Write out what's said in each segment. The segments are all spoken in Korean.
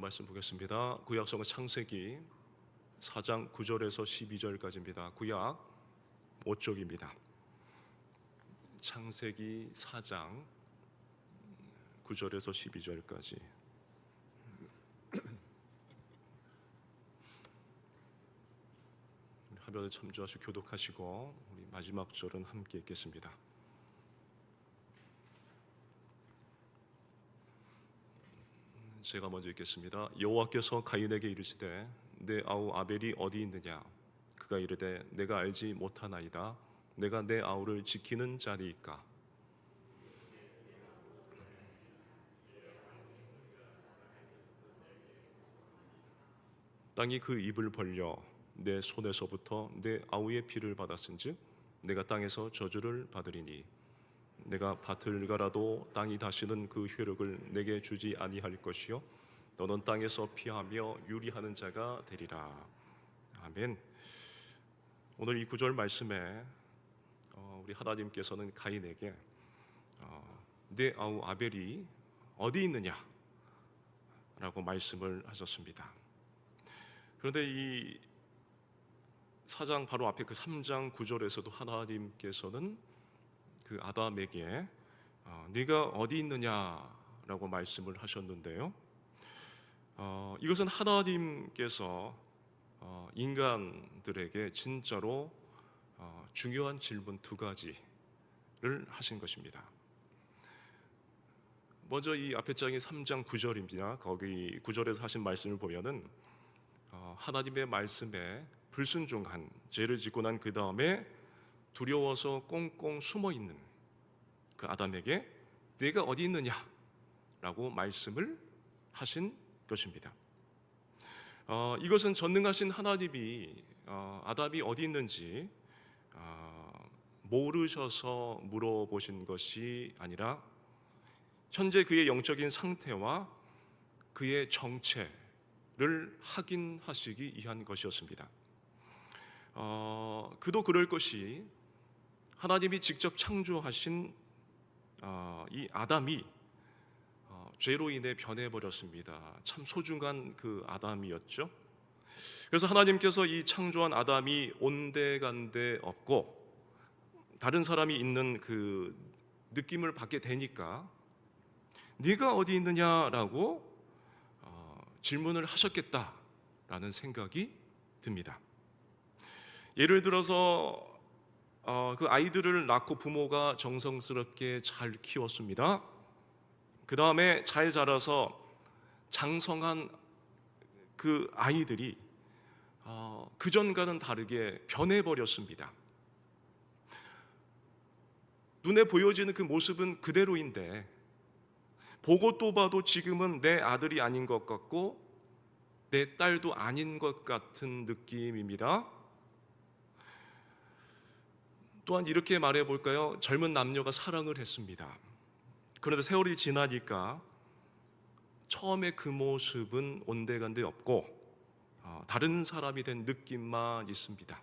말씀 보겠습니다. 구약성의 창세기 4장 9절에서 12절까지입니다. 구약 5쪽입니다. 창세기 4장 9절에서 12절까지 화면에 참조하시고 교독하시고 우리 마지막 절은 함께 읽겠습니다. 제가 먼저 읽겠습니다. 여호와께서 가인에게 이르시되 내 아우 아벨이 어디 있느냐? 그가 이르되 내가 알지 못하나이다. 내가 내 아우를 지키는 자리이까. 땅이 그 입을 벌려 내 손에서부터 내 아우의 피를 받았은즉 내가 땅에서 저주를 받으리니 내가 밭을 가라도 땅이 다시는 그 효력을 내게 주지 아니할 것이요 너는 땅에서 피하며 유리하는 자가 되리라 아멘. 오늘 이 구절 말씀에 어, 우리 하나님께서는 가인에게 어, 내 아우 아벨이 어디 있느냐 라고 말씀을 하셨습니다. 그런데 이 사장 바로 앞에 그 3장 9절에서도 하나님께서는 그 아담에게 어, 네가 어디 있느냐라고 말씀을 하셨는데요. 어, 이것은 하나님께서 어, 인간들에게 진짜로 어, 중요한 질문 두 가지를 하신 것입니다. 먼저 이 앞에 장이 3장 9절입니다. 거기 9절에서 하신 말씀을 보면은 어, 하나님의 말씀에 불순종한 죄를 짓고 난 그 다음에 두려워서 꽁꽁 숨어 있는 그 아담에게 네가 어디 있느냐 라고 말씀을 하신 것입니다. 어, 이것은 전능하신 하나님이 어, 아담이 어디 있는지 어, 모르셔서 물어보신 것이 아니라 현재 그의 영적인 상태와 그의 정체를 확인하시기 위한 것이었습니다. 어, 그도 그럴 것이 하나님이 직접 창조하신 어, 이 아담이 어, 죄로 인해 변해버렸습니다. 참 소중한 그 아담이었죠. 그래서 하나님께서 이 창조한 아담이 온데간데 없고 다른 사람이 있는 그 느낌을 받게 되니까 네가 어디 있느냐라고 어, 질문을 하셨겠다라는 생각이 듭니다. 예를 들어서 어, 그 아이들을 낳고 부모가 정성스럽게 잘 키웠습니다. 그 다음에 잘 자라서 장성한 그 아이들이 어, 그 전과는 다르게 변해버렸습니다. 눈에 보여지는 그 모습은 그대로인데 보고 또 봐도 지금은 내 아들이 아닌 것 같고 내 딸도 아닌 것 같은 느낌입니다. 또한 이렇게 말해 볼까요? 젊은 남녀가 사랑을 했습니다. 그런데 세월이 지나니까 처음에 그 모습은 온데간데 없고 어, 다른 사람이 된 느낌만 있습니다.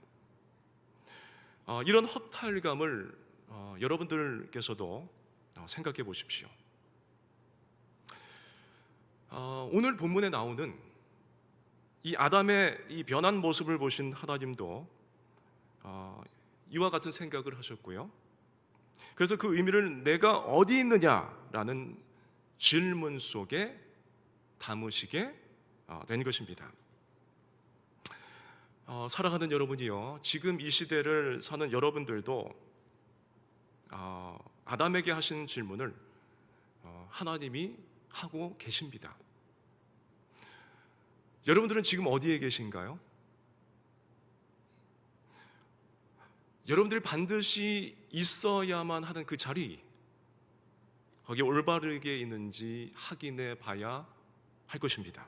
어, 이런 허탈감을 어, 여러분들께서도 어, 생각해 보십시오. 어, 오늘 본문에 나오는 이 아담의 이 변한 모습을 보신 하나님도 어, 이와 같은 생각을 하셨고요. 그래서 그 의미를 내가 어디 있느냐라는 질문 속에 담으시게 어, 된 것입니다. 어, 살아가는 여러분이요, 지금 이 시대를 사는 여러분들도 어, 아담에게 하신 질문을 어, 하나님이 하고 계십니다. 여러분들은 지금 어디에 계신가요? 여러분들이 반드시 있어야만 하는 그 자리, 거기에 올바르게 있는지 확인해 봐야 할 것입니다.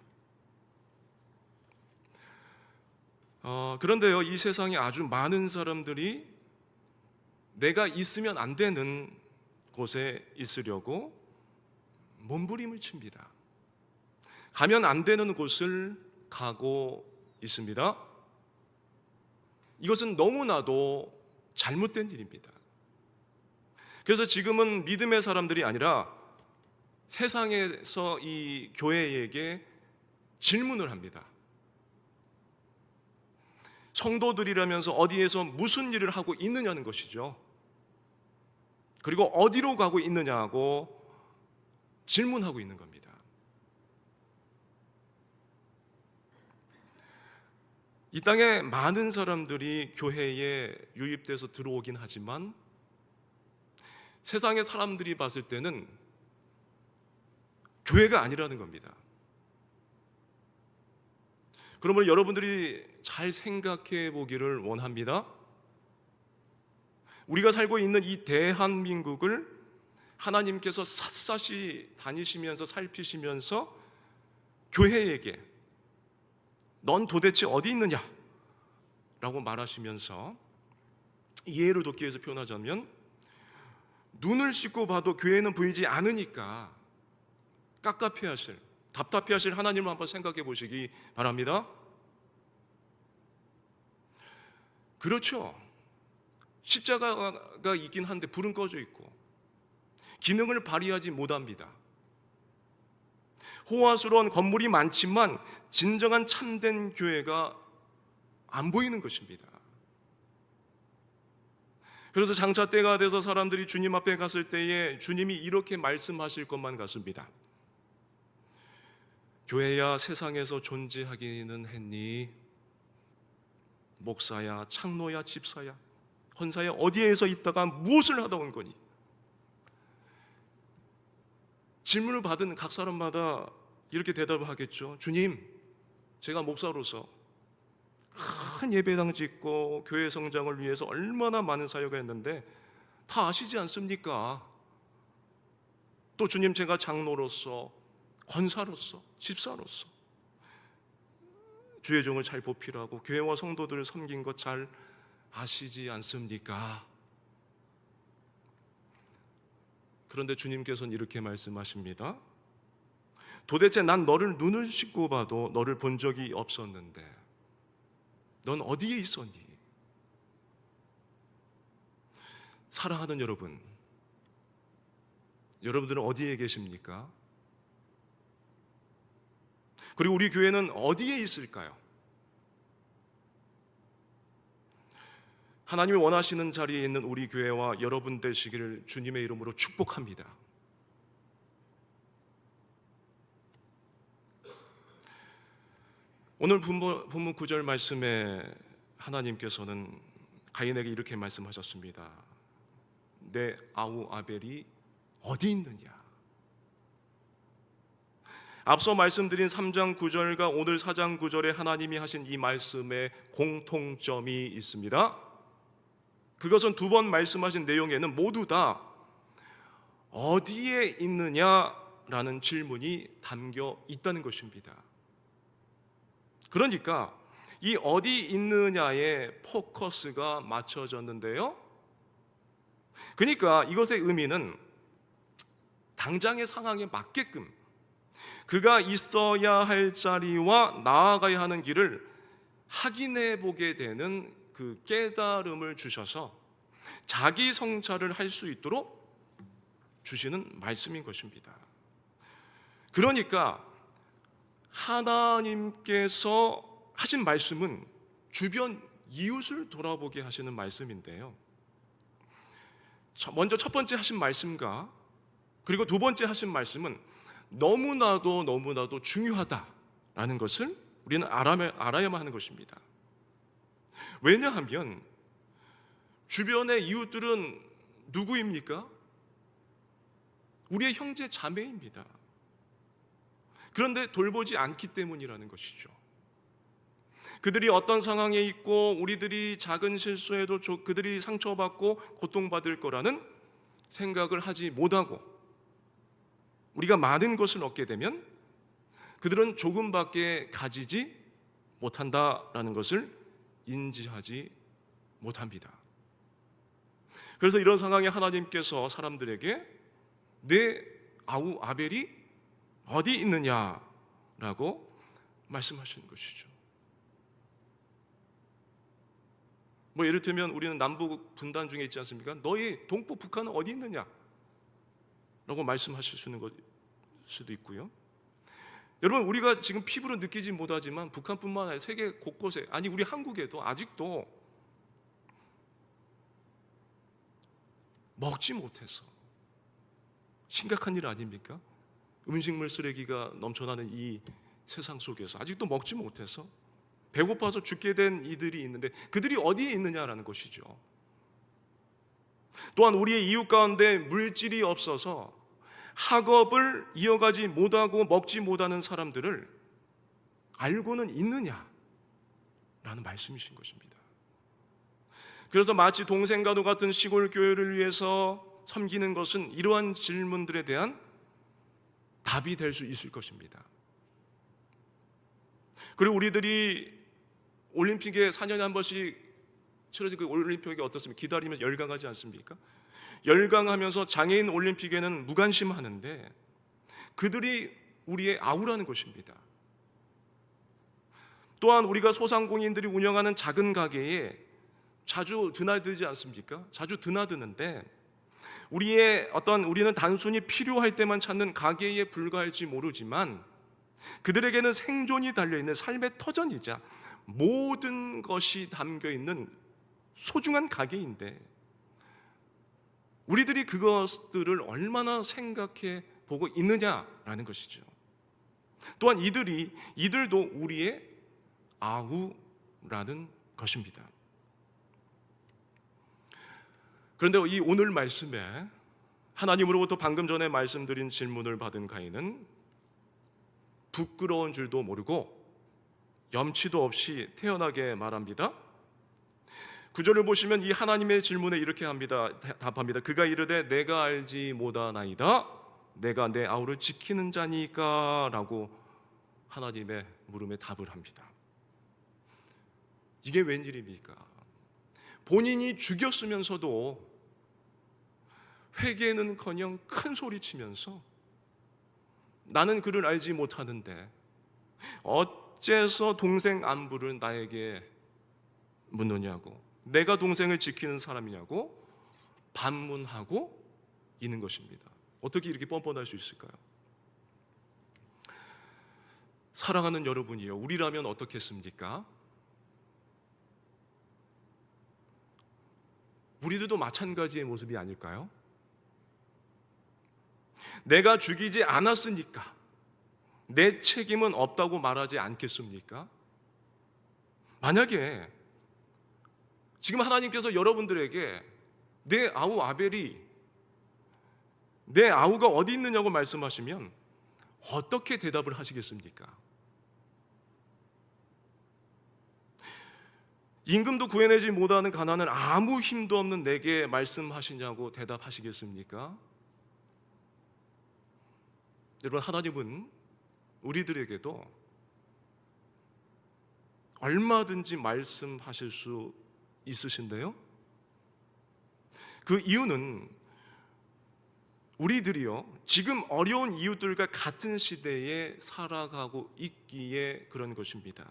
어, 그런데요, 이 세상에 아주 많은 사람들이 내가 있으면 안 되는 곳에 있으려고 몸부림을 칩니다. 가면 안 되는 곳을 가고 있습니다. 이것은 너무나도 잘못된 일입니다. 그래서 지금은 믿음의 사람들이 아니라 세상에서 이 교회에게 질문을 합니다. 성도들이라면서 어디에서 무슨 일을 하고 있느냐는 것이죠. 그리고 어디로 가고 있느냐고 질문하고 있는 겁니다. 이 땅에 많은 사람들이 교회에 유입돼서 들어오긴 하지만 세상의 사람들이 봤을 때는 교회가 아니라는 겁니다. 그러면 여러분들이 잘 생각해 보기를 원합니다. 우리가 살고 있는 이 대한민국을 하나님께서 샅샅이 다니시면서 살피시면서 교회에게 넌 도대체 어디 있느냐? 라고 말하시면서 이해를 돕기 위해서 표현하자면 눈을 씻고 봐도 교회는 보이지 않으니까 깝깝해 하실 답답해 하실 하나님을 한번 생각해 보시기 바랍니다. 그렇죠. 십자가가 있긴 한데 불은 꺼져 있고 기능을 발휘하지 못합니다. 호화스러운 건물이 많지만 진정한 참된 교회가 안 보이는 것입니다. 그래서 장차 때가 돼서 사람들이 주님 앞에 갔을 때에 주님이 이렇게 말씀하실 것만 같습니다. 교회야 세상에서 존재하기는 했니? 목사야, 창노야, 집사야, 헌사야 어디에서 있다가 무엇을 하다 온 거니? 질문을 받은 각 사람마다 이렇게 대답을 하겠죠. 주님, 제가 목사로서 큰 예배당 짓고 교회 성장을 위해서 얼마나 많은 사역을 했는데 다 아시지 않습니까? 또 주님 제가 장로로서 권사로서 집사로서 주의 종을 잘 보필하고 교회와 성도들을 섬긴 것 잘 아시지 않습니까? 그런데 주님께서는 이렇게 말씀하십니다. 도대체 난 너를 눈을 씻고 봐도 너를 본 적이 없었는데 넌 어디에 있었니? 사랑하는 여러분, 여러분들은 어디에 계십니까? 그리고 우리 교회는 어디에 있을까요? 하나님이 원하시는 자리에 있는 우리 교회와 여러분 되시기를 주님의 이름으로 축복합니다. 오늘 본문, 본문 9절 말씀에 하나님께서는 가인에게 이렇게 말씀하셨습니다. 내 아우 아벨이 어디 있느냐? 앞서 말씀드린 3장 9절과 오늘 4장 9절에 하나님이 하신 이 말씀에 공통점이 있습니다. 그것은 두 번 말씀하신 내용에는 모두 다 어디에 있느냐라는 질문이 담겨 있다는 것입니다. 그러니까 이 어디 있느냐에 포커스가 맞춰졌는데요. 그러니까 이것의 의미는 당장의 상황에 맞게끔 그가 있어야 할 자리와 나아가야 하는 길을 확인해 보게 되는 그 깨달음을 주셔서 자기 성찰을 할 수 있도록 주시는 말씀인 것입니다. 그러니까 하나님께서 하신 말씀은 주변 이웃을 돌아보게 하시는 말씀인데요. 먼저 첫 번째 하신 말씀과 그리고 두 번째 하신 말씀은 너무나도 너무나도 중요하다라는 것을 우리는 알아야만 하는 것입니다. 왜냐하면 주변의 이웃들은 누구입니까? 우리의 형제 자매입니다. 그런데 돌보지 않기 때문이라는 것이죠. 그들이 어떤 상황에 있고 우리들이 작은 실수에도 그들이 상처받고 고통받을 거라는 생각을 하지 못하고 우리가 많은 것을 얻게 되면 그들은 조금밖에 가지지 못한다라는 것을 인지하지 못합니다. 그래서 이런 상황에 하나님께서 사람들에게 내 아우 아벨이 어디 있느냐라고 말씀하시는 것이죠. 뭐 예를 들면 우리는 남북 분단 중에 있지 않습니까? 너희 동포 북한은 어디 있느냐? 라고 말씀하실 수 있는 것 수도 있고요. 여러분 우리가 지금 피부로 느끼지 못하지만 북한뿐만 아니라 세계 곳곳에 아니 우리 한국에도 아직도 먹지 못해서 심각한 일 아닙니까? 음식물 쓰레기가 넘쳐나는 이 세상 속에서 아직도 먹지 못해서 배고파서 죽게 된 이들이 있는데 그들이 어디에 있느냐라는 것이죠. 또한 우리의 이웃 가운데 물질이 없어서 학업을 이어가지 못하고 먹지 못하는 사람들을 알고는 있느냐 라는 말씀이신 것입니다. 그래서 마치 동생과도 같은 시골 교회를 위해서 섬기는 것은 이러한 질문들에 대한 답이 될 수 있을 것입니다. 그리고 우리들이 올림픽에 4년에 한 번씩 치러진 그 올림픽이 어떻습니까? 기다리면서 열광하지 않습니까? 열광하면서 장애인 올림픽에는 무관심하는데 그들이 우리의 아우라는 것입니다. 또한 우리가 소상공인들이 운영하는 작은 가게에 자주 드나들지 않습니까? 자주 드나드는데 우리의 어떤 우리는 단순히 필요할 때만 찾는 가게에 불과할지 모르지만 그들에게는 생존이 달려 있는 삶의 터전이자 모든 것이 담겨 있는 소중한 가게인데 우리들이 그것들을 얼마나 생각해 보고 있느냐라는 것이죠. 또한 이들이 이들도 우리의 아우라는 것입니다. 그런데 이 오늘 말씀에 하나님으로부터 방금 전에 말씀드린 질문을 받은 가인은 부끄러운 줄도 모르고 염치도 없이 태연하게 말합니다. 구절을 보시면 이 하나님의 질문에 이렇게 합니다. 답합니다. 그가 이르되 내가 알지 못하나이다. 내가 내 아우를 지키는 자니까라고 하나님의 물음에 답을 합니다. 이게 웬일입니까? 본인이 죽였으면서도 회개는커녕 큰 소리 치면서 나는 그를 알지 못하는데 어째서 동생 안부를 나에게 묻느냐고 내가 동생을 지키는 사람이냐고 반문하고 있는 것입니다. 어떻게 이렇게 뻔뻔할 수 있을까요? 사랑하는 여러분이요. 우리라면 어떻겠습니까? 우리들도 마찬가지의 모습이 아닐까요? 내가 죽이지 않았으니까 내 책임은 없다고 말하지 않겠습니까? 만약에 지금 하나님께서 여러분들에게 내 아우 아벨이 내 아우가 어디 있느냐고 말씀하시면 어떻게 대답을 하시겠습니까? 임금도 구해내지 못하는 가난은 아무 힘도 없는 내게 말씀하시냐고 대답하시겠습니까? 여러분 하나님은 우리들에게도 얼마든지 말씀하실 수 있으신데요. 그 이유는 우리들이요 지금 어려운 이웃들과 같은 시대에 살아가고 있기에 그런 것입니다.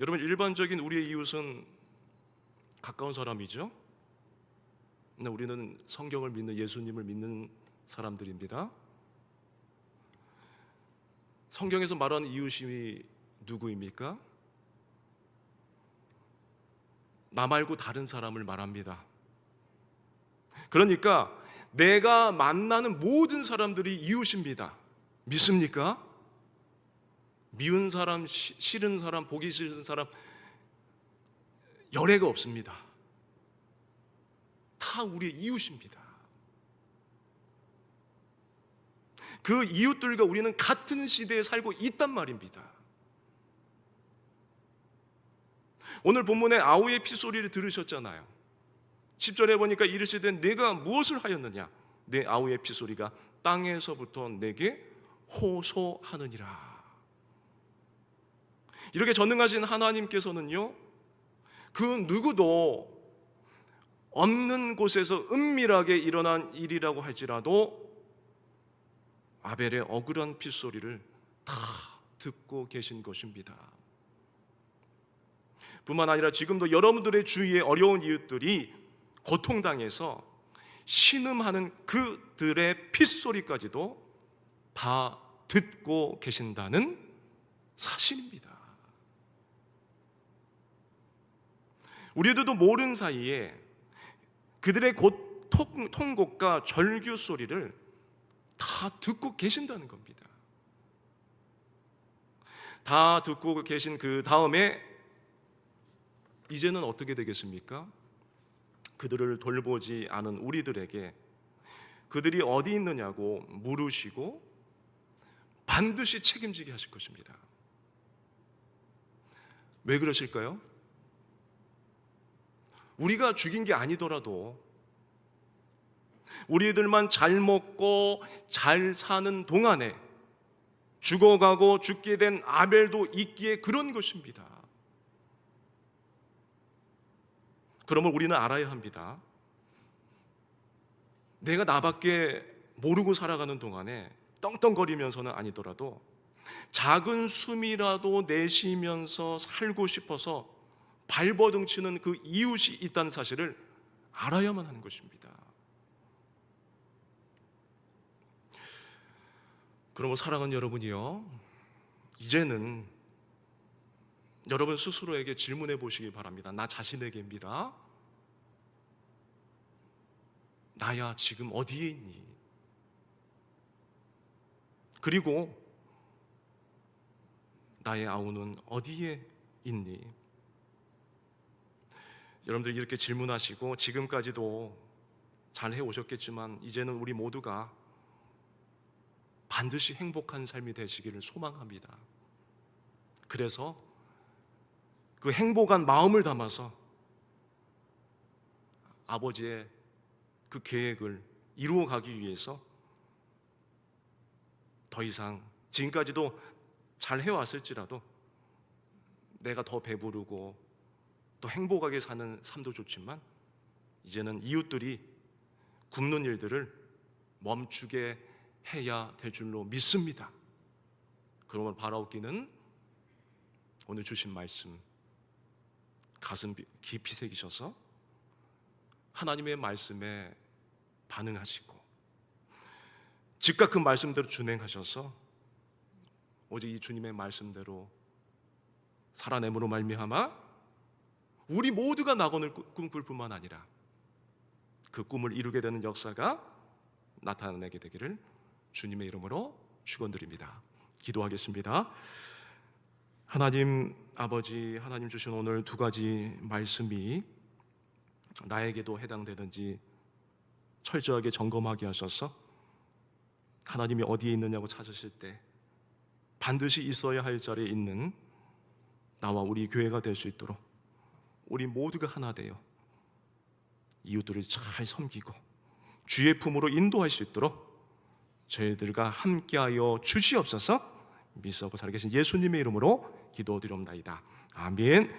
여러분 일반적인 우리의 이웃은 가까운 사람이죠. 우리는 성경을 믿는 예수님을 믿는 사람들입니다. 성경에서 말하는 이웃이 누구입니까? 나 말고 다른 사람을 말합니다. 그러니까 내가 만나는 모든 사람들이 이웃입니다. 믿습니까? 미운 사람, 시- 싫은 사람, 보기 싫은 사람 열애가 없습니다. 다 우리의 이웃입니다. 그 이웃들과 우리는 같은 시대에 살고 있단 말입니다. 오늘 본문에 아우의 피소리를 들으셨잖아요. 10절에 보니까 이르시되 내가 무엇을 하였느냐? 내 아우의 피소리가 땅에서부터 내게 호소하느니라. 이렇게 전능하신 하나님께서는요. 그 누구도 없는 곳에서 은밀하게 일어난 일이라고 할지라도 아벨의 억울한 핏소리를 다 듣고 계신 것입니다. 뿐만 아니라 지금도 여러분들의 주위에 어려운 이웃들이 고통당해서 신음하는 그들의 핏소리까지도 다 듣고 계신다는 사실입니다. 우리들도 모르는 사이에 그들의 고통, 통곡과 절규 소리를 다 듣고 계신다는 겁니다. 다 듣고 계신 그 다음에 이제는 어떻게 되겠습니까? 그들을 돌보지 않은 우리들에게 그들이 어디 있느냐고 물으시고 반드시 책임지게 하실 것입니다. 왜 그러실까요? 우리가 죽인 게 아니더라도 우리들만 잘 먹고 잘 사는 동안에 죽어가고 죽게 된 아벨도 있기에 그런 것입니다. 그러면 우리는 알아야 합니다. 내가 나밖에 모르고 살아가는 동안에 떵떵거리면서는 아니더라도 작은 숨이라도 내쉬면서 살고 싶어서 발버둥 치는 그 이웃이 있다는 사실을 알아야만 하는 것입니다. 그러면 사랑하는 여러분이요. 이제는 여러분 스스로에게 질문해 보시기 바랍니다. 나 자신에게입니다. 나야 지금 어디에 있니? 그리고 나의 아우는 어디에 있니? 여러분들 이렇게 질문하시고 지금까지도 잘 해오셨겠지만 이제는 우리 모두가 반드시 행복한 삶이 되시기를 소망합니다. 그래서 그 행복한 마음을 담아서 아버지의 그 계획을 이루어 가기 위해서 더 이상 지금까지도 잘 해왔을지라도 내가 더 배부르고 더 행복하게 사는 삶도 좋지만 이제는 이웃들이 굶는 일들을 멈추게 해야 될 줄로 믿습니다. 그러면 바라옵기는 오늘 주신 말씀 가슴 깊이 새기셔서 하나님의 말씀에 반응하시고 즉각 그 말씀대로 준행하셔서 오직 이 주님의 말씀대로 살아냄으로 말미암아 우리 모두가 낙원을 꾸- 꿈꿀 뿐만 아니라 그 꿈을 이루게 되는 역사가 나타내게 되기를 주님의 이름으로 축원드립니다. 기도하겠습니다. 하나님 아버지 하나님 주신 오늘 두 가지 말씀이 나에게도 해당되는지 철저하게 점검하게 하셔서 하나님이 어디에 있느냐고 찾으실 때 반드시 있어야 할 자리에 있는 나와 우리 교회가 될 수 있도록 우리 모두가 하나 되어 이웃들을 잘 섬기고 주의 품으로 인도할 수 있도록 저희들과 함께하여 주시옵소서. 믿사고 살아계신 예수님의 이름으로 기도드리옵나이다. 아멘